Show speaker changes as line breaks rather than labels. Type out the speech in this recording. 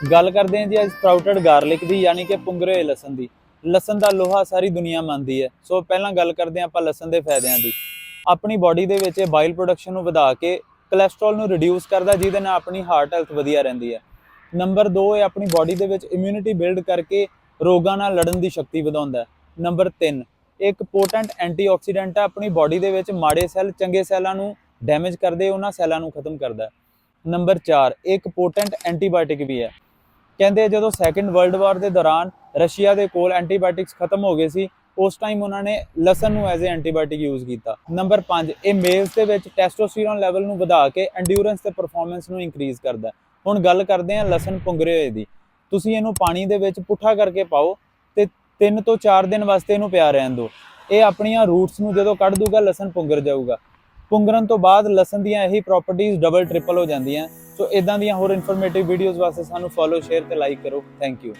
ਗੱਲ ਕਰਦੇ ਹਾਂ ਜੀ ਅੱਜ ਸਪਰਾਊਟਡ ਗਾਰਲਿਕ ਦੀ, ਯਾਨੀ ਕਿ ਪੁੰਗਰੇ ਹੋਏ ਲਸਣ ਦੀ। ਲਸਣ ਦਾ ਲੋਹਾ ਸਾਰੀ ਦੁਨੀਆ ਮੰਨਦੀ ਹੈ। ਸੋ ਪਹਿਲਾਂ ਗੱਲ ਕਰਦੇ ਹਾਂ ਆਪਾਂ ਲਸਣ ਦੇ ਫਾਇਦਿਆਂ ਦੀ। ਆਪਣੀ ਬਾਡੀ ਦੇ ਵਿੱਚ ਇਹ ਬਾਈਲ ਪ੍ਰੋਡਕਸ਼ਨ ਨੂੰ ਵਧਾ ਕੇ ਕੋਲੇਸਟ੍ਰੋਲ ਨੂੰ ਰਿਡਿਊਸ ਕਰਦਾ, ਜਿਹਦੇ ਨਾਲ ਆਪਣੀ ਹਾਰਟ ਹੈਲਥ ਵਧੀਆ ਰਹਿੰਦੀ ਹੈ। ਨੰਬਰ 2 ਇਹ ਆਪਣੀ ਬਾਡੀ ਦੇ ਵਿੱਚ ਇਮਿਊਨਿਟੀ ਬਿਲਡ ਕਰਕੇ ਰੋਗਾਂ ਨਾਲ ਲੜਨ ਦੀ ਸ਼ਕਤੀ ਵਧਾਉਂਦਾ ਹੈ। ਨੰਬਰ 3 ਇੱਕ ਪੋਟੈਂਟ ਐਂਟੀਆਕਸੀਡੈਂਟ ਹੈ ਆਪਣੀ ਬਾਡੀ ਦੇ ਵਿੱਚ ਮਾੜੇ ਸੈੱਲ ਚੰਗੇ ਸੈੱਲਾਂ ਨੂੰ ਡੈਮੇਜ ਕਰਦੇ, ਉਹਨਾਂ ਸੈੱਲਾਂ ਨੂੰ ਖਤਮ ਕਰਦਾ ਹੈ। ਨੰਬਰ 4 ਇੱਕ ਪੋਟੈਂਟ ਐਂਟੀਬਾਇਓਟਿਕ ਵੀ ਹੈ। ਕਹਿੰਦੇ ਜਦੋਂ ਸੈਕੰਡ ਵਰਲਡ ਵਾਰ ਦੇ ਦੌਰਾਨ ਰਸ਼ੀਆ ਦੇ ਕੋਲ ਐਂਟੀਬਾਇਓਟਿਕਸ ਖਤਮ ਹੋ ਗਏ ਸੀ, ਉਸ ਟਾਈਮ ਉਹਨਾਂ ਨੇ ਲਸਣ ਨੂੰ ਐਜ਼ ਅ ਐਂਟੀਬਾਇਓਟਿਕ ਯੂਜ਼ ਕੀਤਾ। ਨੰਬਰ 5 ਇਹ ਮੇਲਸ ਦੇ ਵਿੱਚ ਟੈਸਟੋਸਟੇਰੋਨ ਲੈਵਲ ਨੂੰ ਵਧਾ ਕੇ ਐਂਡਿਊਰੈਂਸ ਤੇ ਪਰਫਾਰਮੈਂਸ ਨੂੰ ਇਨਕਰੀਜ਼ ਕਰਦਾ ਹੁਣ ਗੱਲ ਕਰਦੇ ਹਾਂ ਲਸਣ ਪੁੰਗਰੇ ਹੋਏ ਦੀ। ਤੁਸੀਂ ਇਹਨੂੰ ਪਾਣੀ ਦੇ ਵਿੱਚ ਪੁੱਠਾ ਕਰਕੇ ਪਾਓ ਤੇ 3 ਤੋਂ 4 ਦਿਨ ਵਾਸਤੇ ਇਹਨੂੰ ਪਿਆ ਰਹਿਣ ਦਿਓ। ਇਹ ਆਪਣੀਆਂ ਰੂਟਸ ਨੂੰ ਜਦੋਂ ਕੱਢ ਦੂਗਾ, ਲਸਣ ਪੁੰਗਰ ਜਾਊਗਾ। ਪੁੰਗਰਨ ਤੋਂ ਬਾਅਦ ਲਸਣ ਦੀਆਂ ਇਹੀ ਪ੍ਰਾਪਰਟੀਆਂ ਡਬਲ ਟ੍ਰਿਪਲ ਹੋ ਜਾਂਦੀਆਂ। ਸੋ ਇਦਾਂ ਦੀਆਂ ਹੋਰ ਇਨਫੋਰਮੇਟਿਵ ਵੀਡੀਓਜ਼ ਵਾਸਤੇ ਸਾਨੂੰ ਫੋਲੋ ਸ਼ੇਅਰ ਤੇ ਲਾਈਕ ਕਰੋ। Thank you